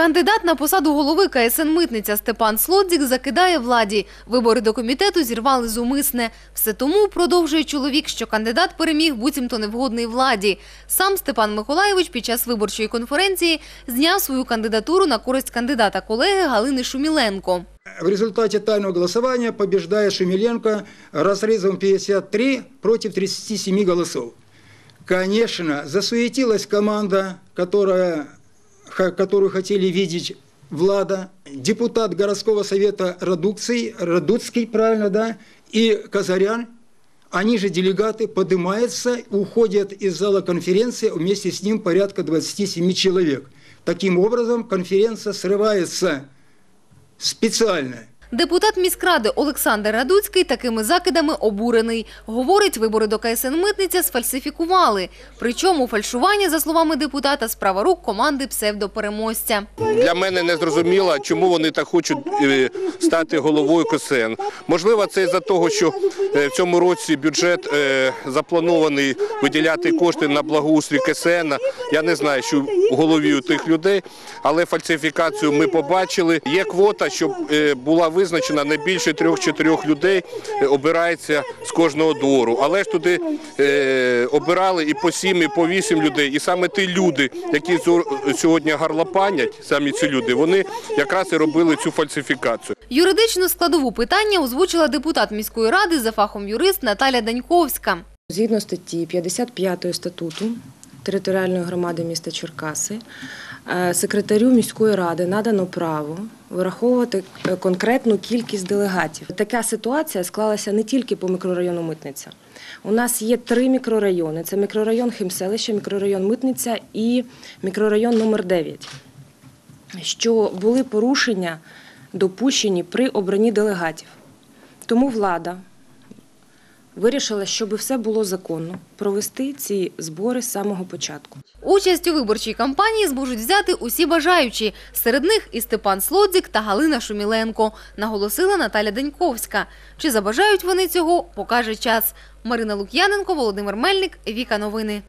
Кандидат на посаду голови КСН Митниця Степан Слодзік закидає владі. Вибори до комітету зірвали зумисне. Все тому, продовжує чоловік, що кандидат переміг буцімто невгодний владі. Сам Степан Миколаєвич під час виборчої конференції зняв свою кандидатуру на користь кандидата колеги Галини Шуміленко. В результате тайного голосования побеждает Шемеленко разрезом 53 против 37 голосов. Конечно, засуетилась команда, которая, которую хотели видеть Влада, депутат городского совета Радукций, Радуцкий, правильно, да, и Казарян, они же делегаты поднимаются, уходят из зала конференции, вместе с ним порядка 27 человек. Таким образом, конференция срывается специально. Депутат міськради Олександр Радуцький такими закидами обурений. Говорить, вибори до КСН Митниця сфальсифікували. Причому фальшування, за словами депутата, справа рук команди псевдопереможця. Для мене не зрозуміло, чому вони так хочуть е, стати головою КСН. Можливо, це із-за того, що е, в цьому році бюджет е, запланований виділяти кошти на благоустрій КСН. Я не знаю, що в голові у тих людей, але фальсифікацію ми побачили. Є квота, щоб е, була визначена не більше трьох-чотирьох людей е, обирається з кожного двору. Але ж туди е, обирали і по сім, і по вісім людей. І саме ті люди, які сьогодні гарлопанять, самі ці люди, вони якраз і робили цю фальсифікацію. Юридичну складову питання озвучила депутат міської ради за фахом юрист Наталя Даньковська. Згідно статті 55 статуту територіальної громади міста Черкаси, е, секретарю міської ради надано право вираховувати е, конкретну кількість делегатів. Така ситуація склалася не тільки по мікрорайону Митниця. У нас є три мікрорайони: це мікрорайон Химселище, мікрорайон Митниця і мікрорайон номер 9 що були порушення допущені при обранні делегатів. Тому влада вирішила, щоб все було законно, провести ці збори з самого початку. Участь у виборчій кампанії зможуть взяти усі бажаючі. Серед них і Степан Слодзік та Галина Шуміленко, наголосила Наталя Деньковська. Чи забажають вони цього, покаже час. Марина Лук'яненко, Володимир Мельник, Віка Новини.